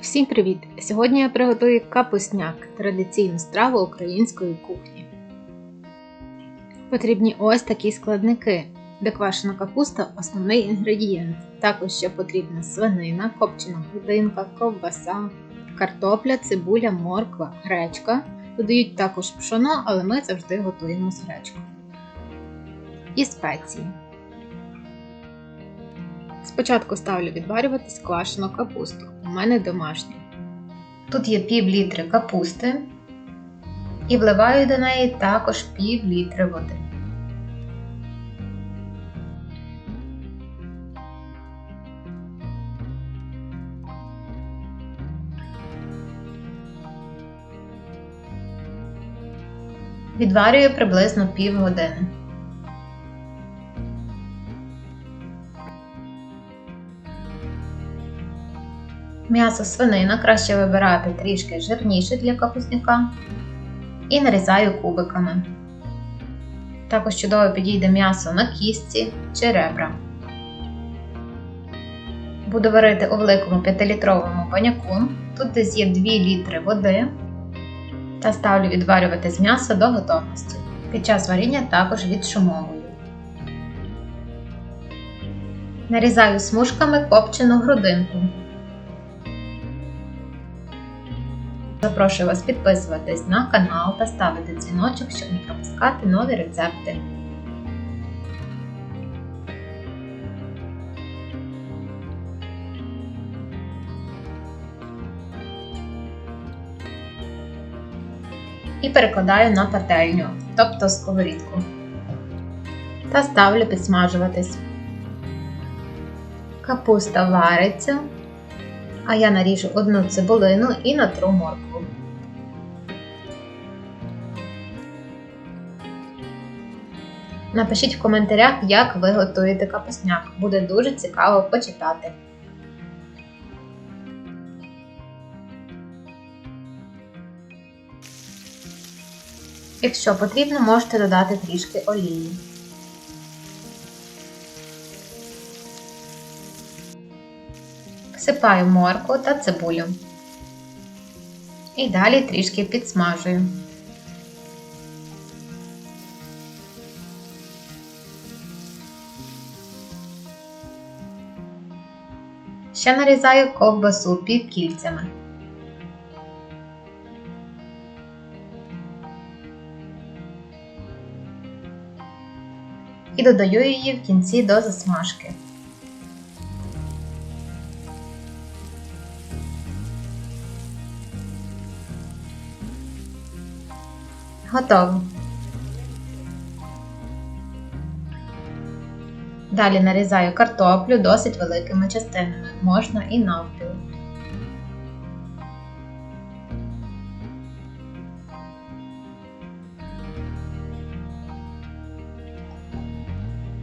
Всім привіт! Сьогодні я приготую капусняк традиційну страву української кухні. Потрібні ось такі складники, де квашена капуста основний інгредієнт. Також ще потрібна свинина, копчена грудинка, ковбаса, картопля, цибуля, морква, гречка. Додають також пшоно, але ми завжди готуємо з гречкою. І спеції. Спочатку ставлю відварюватись квашену капусту. У мене домашня. Тут є пів літри капусти і вливаю до неї також пів літри води. Відварюю приблизно пів години. М'ясо свинина краще вибирати трішки жирніше для капусняка і нарізаю кубиками. Також чудово підійде м'ясо на кістці чи ребра. Буду варити у великому 5-літровому баняку. Тут десь є 2 літри води та ставлю відварюватись м'ясо до готовності. Під час варіння також відшумовую. Нарізаю смужками копчену грудинку. Запрошую вас підписуватись на канал та ставити дзвіночок, щоб не пропускати нові рецепти. І перекладаю на пательню, тобто сковорідку. Та ставлю підсмажуватись. Капуста вариться а я наріжу одну цибулину і натру моркву. Напишіть в коментарях, як ви готуєте капусняк. Буде дуже цікаво почитати. Якщо потрібно, можете додати трішки олії. Всипаю моркву та цибулю. І далі трішки підсмажую. Ще нарізаю ковбасу півкільцями. І додаю її в кінці до засмажки. Готово. Далі нарізаю картоплю досить великими частинами, можна і навпіл.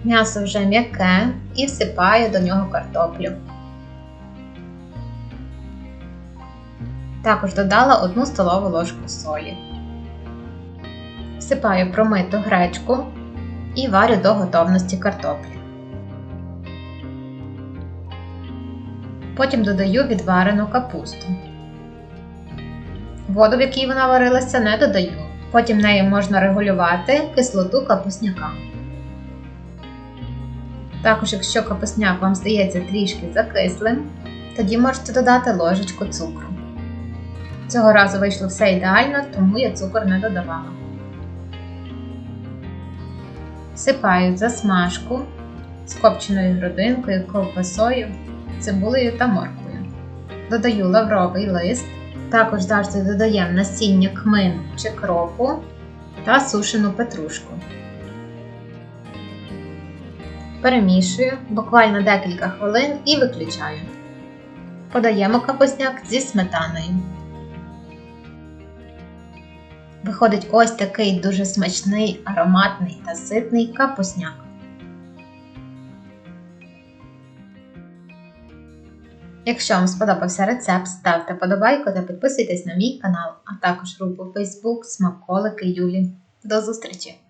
М'ясо вже м'яке і всипаю до нього картоплю. Також додала 1 столову ложку солі всипаю промиту гречку і варю до готовності картоплі. Потім додаю відварену капусту. Воду, в якій вона варилася, не додаю. Потім нею можна регулювати кислоту капусняка. Також, якщо капусняк вам здається трішки закислим, тоді можете додати ложечку цукру. Цього разу вийшло все ідеально, тому я цукор не додавала. Всипаю засмажку з копченою грудинкою, ковбасою, цибулею та морквою. Додаю лавровий лист, також завжди додаємо насіння кмину чи кропу та сушену петрушку. Перемішую буквально декілька хвилин і виключаю. Подаємо капусняк зі сметаною. Виходить ось такий дуже смачний, ароматний та ситний капусняк. Якщо вам сподобався рецепт, ставте подобайку та підписуйтесь на мій канал, а також групу Facebook Смаколики Юлі. До зустрічі!